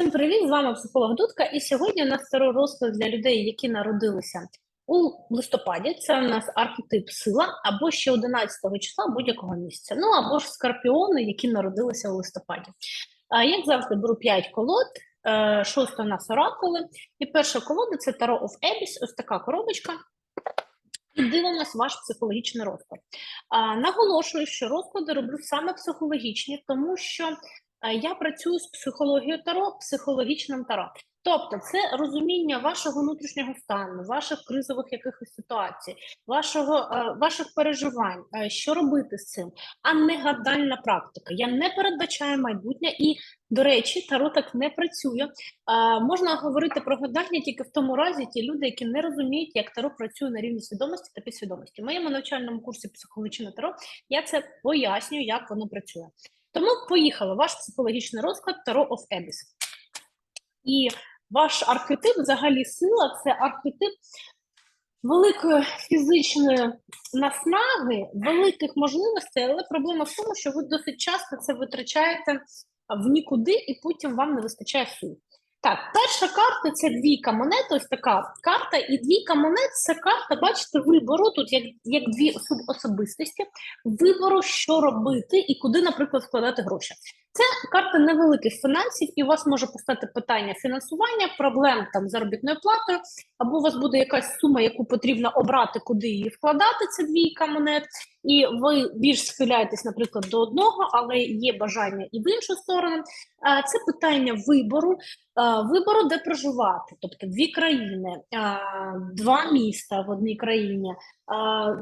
Всім привіт! З вами психолог Дудка. І сьогодні у нас старий розклад для людей, які народилися у листопаді. Це у нас архетип сила, або ще 11 числа будь-якого місяця. Ну або ж скорпіони, які народилися у листопаді. А, Як завжди, беру 5 колод. е, Шоста у нас оракули. І перша колода це Таро of Abyss, ось така коробочка. І дивимось ваш психологічний розклад. А, Наголошую, що розклади роблю саме психологічні, тому що я працюю з психологією таро, психологічним таро. Тобто, це розуміння вашого внутрішнього стану, ваших кризових якихось ситуацій, вашого, е, ваших переживань, е, що робити з цим, а не гадальна практика. Я не передбачаю майбутнє і, до речі, таро так не працює. Е, Можна говорити про гадання тільки в тому разі, ті люди, які не розуміють, як таро працює на рівні свідомості та підсвідомості. В моєму навчальному курсі психологічне таро я це пояснюю, як воно працює. Тому поїхали. Ваш психологічний розклад Таро of Abyss. І ваш архетип, взагалі, сила це архетип великої фізичної наснаги, великих можливостей, але проблема в тому, що ви досить часто це витрачаєте в нікуди, і потім вам не вистачає сил. Так, перша карта це двійка монет, ось така карта, і двійка монет це карта, бачите, вибору, тут як, як дві особ- особистості, вибору, що робити і куди, наприклад, вкладати гроші. Це карта невеликих фінансів, і у вас може постати питання фінансування, проблем там заробітною платою, або у вас буде якась сума, яку потрібно обрати, куди її вкладати, це двійка монет, і ви більш схиляєтесь, наприклад, до одного, але є бажання і в іншу сторону. Це питання вибору, вибору, де проживати, тобто дві країни, два міста в одній країні,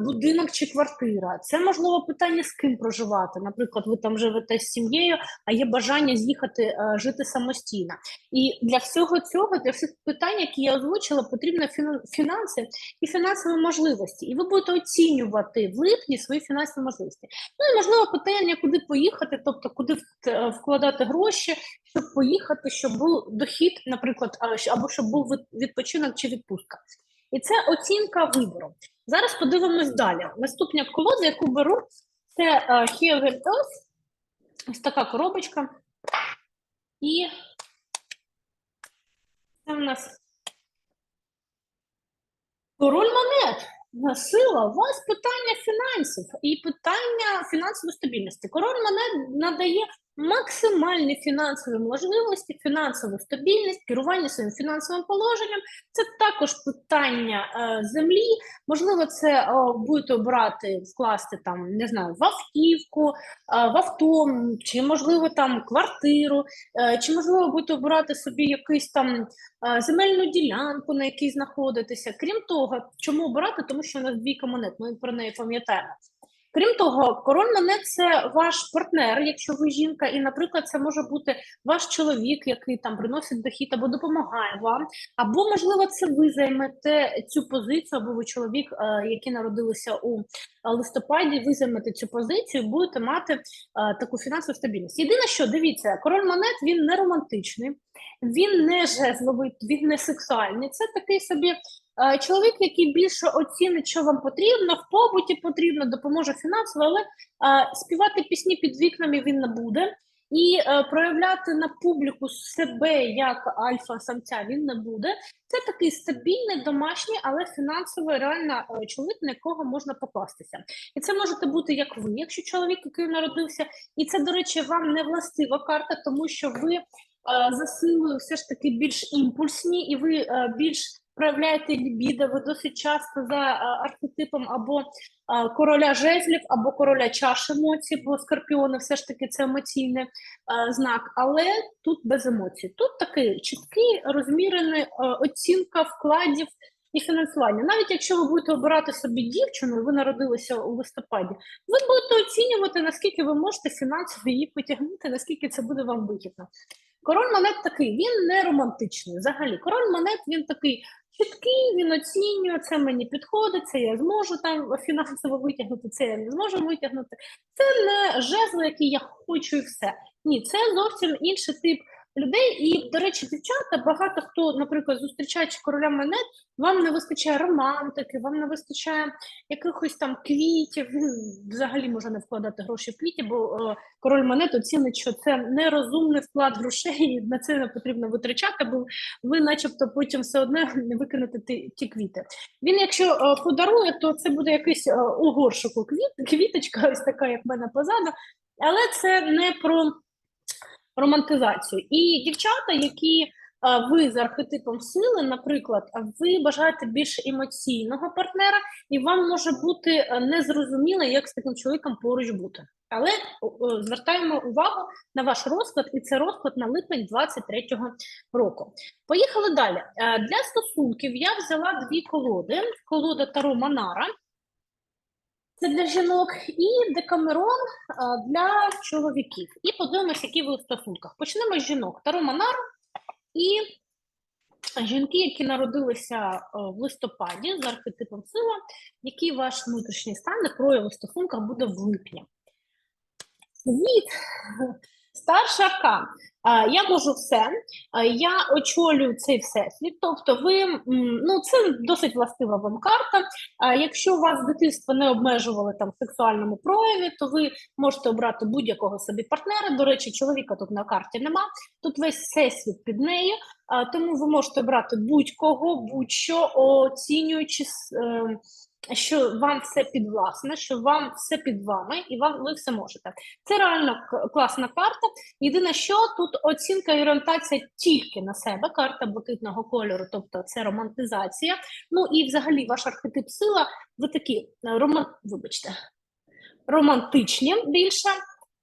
будинок чи квартира. Це можливо питання з ким проживати. Наприклад, ви там живете з сім'єю, а є бажання з'їхати е, жити самостійно. І для всього цього, для всіх питань, які я озвучила, потрібно фіна- фінанси і фінансові можливості. І ви будете оцінювати в липні свої фінансові можливості. Ну і можливо питання, куди поїхати, тобто куди е, вкладати гроші, щоб поїхати, щоб був дохід, наприклад, або щоб був від- відпочинок чи відпустка. І це оцінка вибору. Зараз подивимось далі. Наступна колода, яку беру, це е, Here with Us. Ось така коробочка. І це в нас король монет. Сила, у вас питання фінансів і питання фінансової стабільності. Король монет надає максимальні фінансові можливості, фінансову стабільність, керування своїм фінансовим положенням. Це також питання е, землі. Можливо, це е, будете обирати вкласти там, не знаю, в автівку, е, в авто, чи можливо там квартиру, е, чи можливо будете обирати собі якийсь там е, земельну ділянку, на якій знаходитеся. Крім того, чому обирати? Тому що у нас двійка монет, ми про неї пам'ятаємо. Крім того, король монет це ваш партнер, якщо ви жінка, і, наприклад, це може бути ваш чоловік, який там приносить дохід або допомагає вам, або, можливо, це ви займете цю позицію, або ви чоловік, е, який народилися у листопаді, ви займете цю позицію, будете мати е, таку фінансову стабільність. Єдине, що дивіться, король монет він не романтичний, він не жезловий, він не сексуальний. Це такий собі чоловік, який більше оцінить, що вам потрібно, в побуті потрібно, допоможе фінансово, але е, співати пісні під вікнами він не буде. І е, проявляти на публіку себе як альфа-самця він не буде. Це такий стабільний, домашній, але фінансово реально е, чоловік, на якого можна покластися. І це можете бути як ви, якщо чоловік, який народився, і це, до речі, вам не властива карта, тому що ви е, за силою все ж таки більш імпульсні, і ви е, більш проявляєте лібідо, ви досить часто за архетипом або короля жезлів, або короля чаш емоцій, бо скорпіони все ж таки це емоційний знак, але тут без емоцій. Тут такий чіткий, розмірений оцінка вкладів і фінансування. Навіть якщо ви будете обирати собі дівчину, ви народилися у листопаді, ви будете оцінювати, наскільки ви можете фінансово її потягнути, наскільки це буде вам вигідно. Король монет такий, він не романтичний взагалі. Король монет він такий чіткий, він оцінює, це мені підходить, це я зможу там фінансово витягнути, це я не зможу витягнути. Це не жезл, який я хочу і все. Ні, це зовсім інший тип людей. І, до речі, дівчата, багато хто, наприклад, зустрічаючи короля монет, вам не вистачає романтики, вам не вистачає якихось там квітів. Взагалі може не вкладати гроші в квіті, бо е, король монет оцінить, що це нерозумний вклад грошей, і на це не потрібно витрачати, бо ви, начебто, потім все одно не викинете ті, ті квіти. Він, якщо е, подарує, то це буде якийсь е, у горшику квіт, квіточка, ось така, як в мене позаду, але це не про романтизацію. І дівчата, які е, ви за архетипом сили, наприклад, ви бажаєте більш емоційного партнера, і вам може бути е, незрозуміло, як з таким чоловіком поруч бути. Але звертаємо увагу на ваш розклад, і це розклад на липень 23-го року. Поїхали далі. Е, Для стосунків я взяла дві колоди: колода Таро Манара. Це для жінок і Декамерон для чоловіків. І подивимося, які ви в стосунках. Почнемо з жінок. Таро Манар і жінки, які народилися в листопаді з архетипом сила, який ваш внутрішній стан на прояв у стосунках буде в липні. Світ, старший аркан. Я можу все, я очолюю цей всесвіт. Тобто, ви ну це досить властива вам карта. Якщо вас з дитинства не обмежували там в сексуальному прояві, то ви можете обрати будь-якого собі партнера. До речі, чоловіка тут на карті нема. Тут весь всесвіт під нею. Тому ви можете брати будь-кого, будь-що, оцінюючи с- е, що вам все підвласне, що вам все під вами, і вам ви все можете. Це реально класна карта. Єдине, що тут оцінка і орієнтація тільки на себе, карта блакитного кольору, тобто це романтизація. Ну і взагалі ваш архетип сила, ви такі е, роман... вибачте, романтичні більше,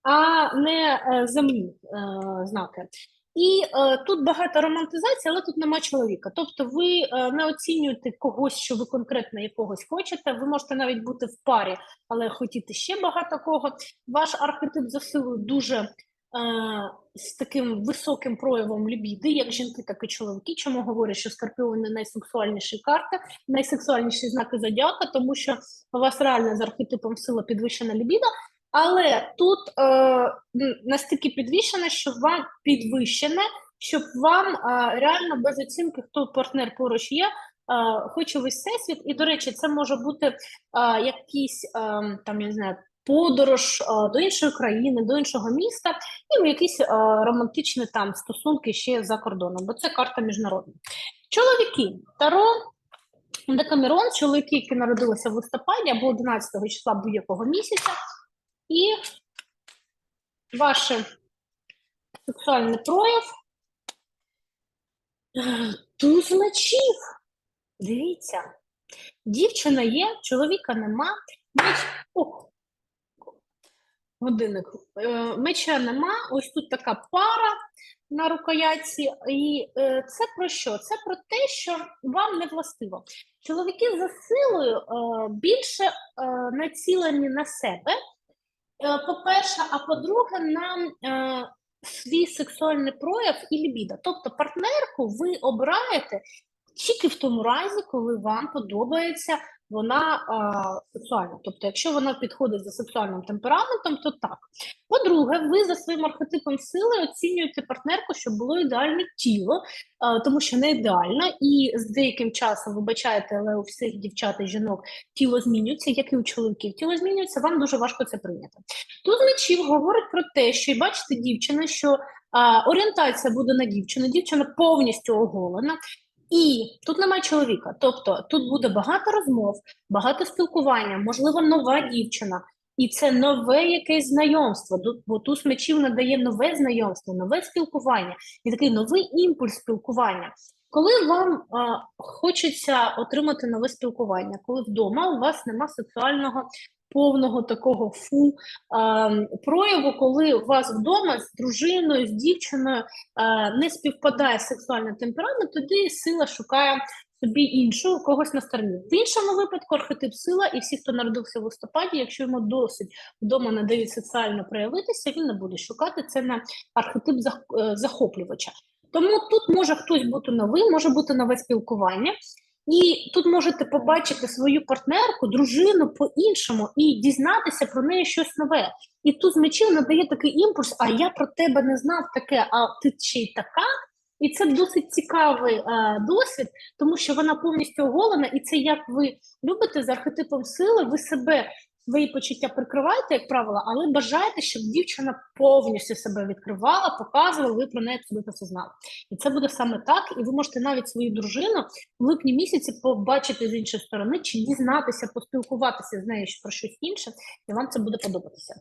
а не е, земні е, знаки. І е, тут багато романтизації, але тут нема чоловіка. Тобто ви е, не оцінюєте когось, що ви конкретно якогось хочете. Ви можете навіть бути в парі, але хотіти ще багато кого. Ваш архетип за дуже е, з таким високим проявом лібіди, як жінки, так і чоловіки. Чому говорять, що скорпіони найсексуальніші карти, найсексуальніші знаки зодіака, тому що у вас реально з архетипом сила підвищена лібіда. Але тут е, настільки підвищена, що вам підвищене, щоб вам е, реально без оцінки, хто партнер поруч є, е, хоче весь всесвіт. І, до речі, це може бути е, якийсь е, там, я не знаю, подорож е, до іншої країни, до іншого міста, і якісь е, романтичні там стосунки ще за кордоном, бо це карта міжнародна. Чоловіки, Таро Декамерон, чоловіки, які народилися в листопаді або 11 числа будь-якого місяця, і ваш сексуальний прояв туз мечів. Дивіться, дівчина є, чоловіка нема, меч... Ох, годинник. Е, Меча нема, ось тут така пара на рукоятці. І е, це про що? Це про те, що вам не властиво. Чоловіки за силою е, більше націлені на себе. Е, По-перше, а по-друге, на е, свій сексуальний прояв і лібіда. Тобто партнерку ви обираєте тільки в тому разі, коли вам подобається вона е, сексуальна. Тобто, якщо вона підходить за сексуальним темпераментом, то так. По-друге, ви за своїм архетипом сили оцінюєте партнерку, щоб було ідеальне тіло, е, тому що не ідеально, і з деяким часом вибачаєте, але у всіх дівчат і жінок тіло змінюється, як і у чоловіків. Тіло змінюється, вам дуже важко це прийняти. Тут мечів говорить про те, що і бачите, дівчина, що орієнтація буде на дівчину, дівчина повністю оголена. І тут немає чоловіка. Тобто тут буде багато розмов, багато спілкування, можливо, нова дівчина. І це нове якесь знайомство, бо туз мечів надає нове знайомство, нове спілкування і такий новий імпульс спілкування. Коли вам а, хочеться отримати нове спілкування, коли вдома у вас нема сексуального повного такого фу а, прояву, коли у вас вдома з дружиною, з дівчиною а, не співпадає сексуальний темперамент, тоді сила шукає собі іншу когось на стороні. В іншому випадку архетип сила, і всі, хто народився в листопаді, якщо йому досить вдома не дають соціально проявитися, він не буде шукати це на архетип е, захоплювача. Тому тут може хтось бути новий, може бути нове спілкування. І тут можете побачити свою партнерку, дружину по-іншому і дізнатися про неї щось нове. І тут з мечів надає такий імпульс, а я про тебе не знав таке, а ти ще й така. І це досить цікавий а, досвід, тому що вона повністю оголена, і це як ви любите з архетипом сили, ви себе, свої почуття прикриваєте, як правило, але бажаєте, щоб дівчина повністю себе відкривала, показувала, ви про неї абсолютно все знали. І це буде саме так, і ви можете навіть свою дружину в липні місяці побачити з іншої сторони, чи дізнатися, поспілкуватися з нею про щось інше, і вам це буде подобатися.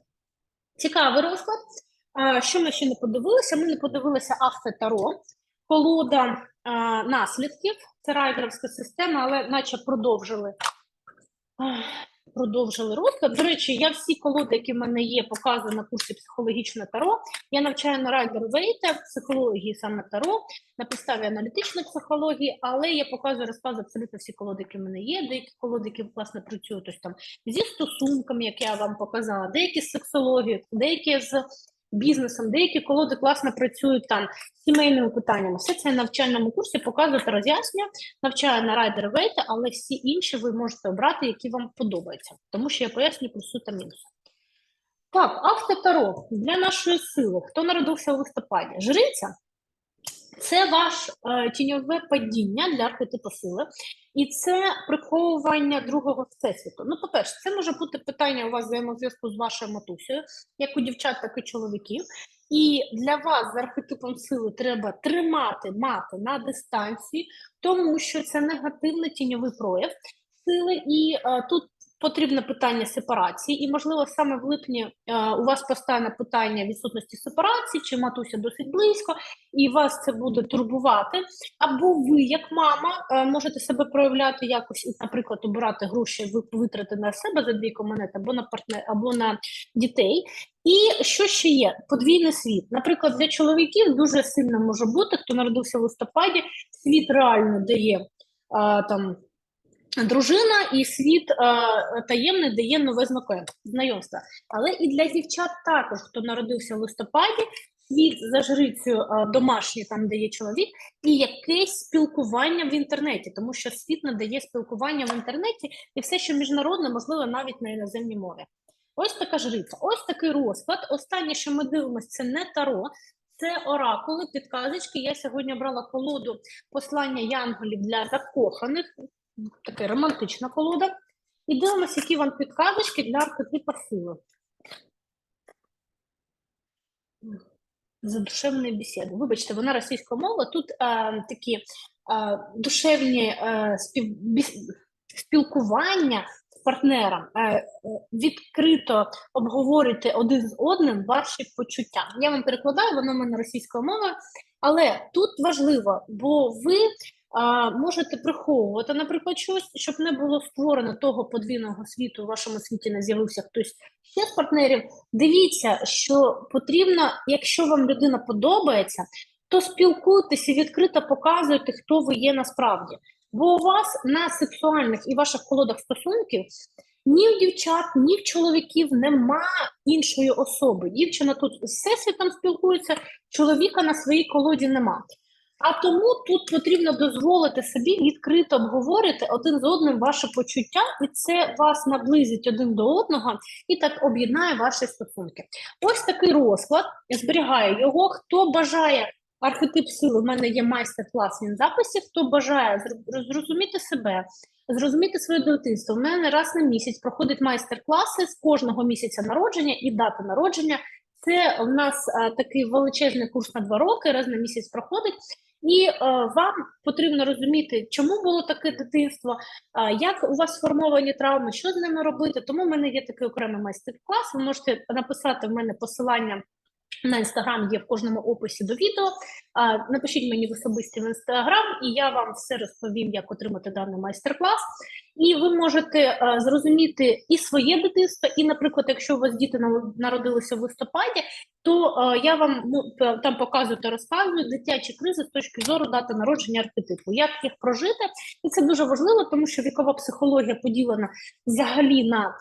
Цікавий розклад. Що ми ще не подивилися? Ми не подивилися автотаро, колода а, наслідків. Це райдеровська система, але наче продовжили. Продовжили розклад. До речі, я всі колоди, які в мене є, показую на курсі психологічне таро. Я навчаю на Райдер Вейта, психології саме таро, на підставі аналітичної психології, але я показую розказ абсолютно всі колоди, які в мене є. Деякі колоди, які власне працюють ось там зі стосунками, як я вам показала, деякі з сексологією, деякі з бізнесом, деякі колоди класно працюють там сімейними питаннями. Все це я на навчальному курсі показую та роз'яснюю. Навчаю на Райдер Вейта, але всі інші ви можете обрати, які вам подобаються, тому що я пояснюю плюси та мінуси. Так, автотаро для нашої сили. Хто народився у листопаді? Жриця це ваш е, тіньове падіння для архетипу сили, і це приховування другого всесвіту. Ну, по-перше, це може бути питання у вас взаємозв'язку з вашою матусею, як у дівчат, так і чоловіків. І для вас з архетипом сили треба тримати мати на дистанції, тому що це негативний тіньовий прояв сили, і а, тут потрібне питання сепарації, і, можливо, саме в липні е, у вас постане питання відсутності сепарації, чи матуся досить близько, і вас це буде турбувати. Або ви, як мама, е, можете себе проявляти якось, наприклад, обирати гроші, ви витрати на себе за двійко монет, або на партнер, або на дітей. І що ще є? Подвійний світ. Наприклад, для чоловіків дуже сильно може бути, хто народився в листопаді, світ реально дає а, там дружина, і світ а, таємний дає нове знайомство. Але і для дівчат також, хто народився в листопаді, світ за жрицею а, домашній, там де є чоловік, і якесь спілкування в інтернеті, тому що світ надає спілкування в інтернеті, і все, що міжнародне, можливо, навіть на іноземній мові. Ось така жриця, ось такий розклад. Останнє, що ми дивимося, це не таро, це оракули, підказочки. Я сьогодні брала колоду послання янголів для закоханих, така романтична колода. І дивимося, які вам підказочки для архетипа сили. Задушевної бесіди. Вибачте, вона російська мова. Тут е, такі е, душевні е, спів, спілкування з партнером, е, е, відкрито обговорюйте один з одним ваші почуття. Я вам перекладаю, воно в мене російською мовою, але тут важливо, бо ви можете приховувати, наприклад, щось, щоб не було створено того подвійного світу, у вашому світі не з'явився хтось ще з партнерів. Дивіться, що потрібно, якщо вам людина подобається, то спілкуйтеся, відкрито показуйте, хто ви є насправді. Бо у вас на сексуальних і ваших колодах стосунків ні в дівчат, ні в чоловіків нема іншої особи. Дівчина тут з всесвітом спілкується, чоловіка на своїй колоді нема. А тому тут потрібно дозволити собі відкрито обговорити один з одним ваше почуття, і це вас наблизить один до одного і так об'єднає ваші стосунки. Ось такий розклад. Я зберігаю його. Хто бажає архетип сили, в мене є майстер-клас він записі. Хто бажає зрозуміти себе, зрозуміти своє дитинство. У мене раз на місяць проходить майстер-класи з кожного місяця народження і дати народження. Це у нас а, такий величезний курс на два роки, раз на місяць проходить. І е, вам потрібно розуміти, чому було таке дитинство, е, як у вас сформовані травми, що з ними робити. Тому в мене є такий окремий майстер-клас. Ви можете написати в мене посилання на інстаграм є в кожному описі до відео. А, Напишіть мені в особисті в інстаграм, і я вам все розповім, як отримати даний майстер-клас. І ви можете е, зрозуміти і своє дитинство, і, наприклад, якщо у вас діти народилися в листопаді, то е, я вам ну, там показую та розказую дитячі кризи з точки зору дати народження архетипу, як їх прожити. І це дуже важливо, тому що вікова психологія поділена взагалі на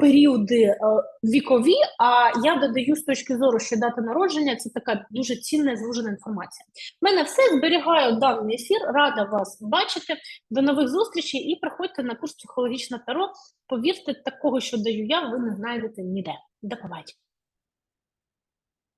періоди е, вікові, а я додаю з точки зору, що дата народження це така дуже цінна і звужена інформація. У мене все зберігаю даний ефір. Рада вас бачити. До нових зустрічей і приходьте на курс психологічна таро. Повірте, такого, що даю я, ви не знайдете ніде. До побачення.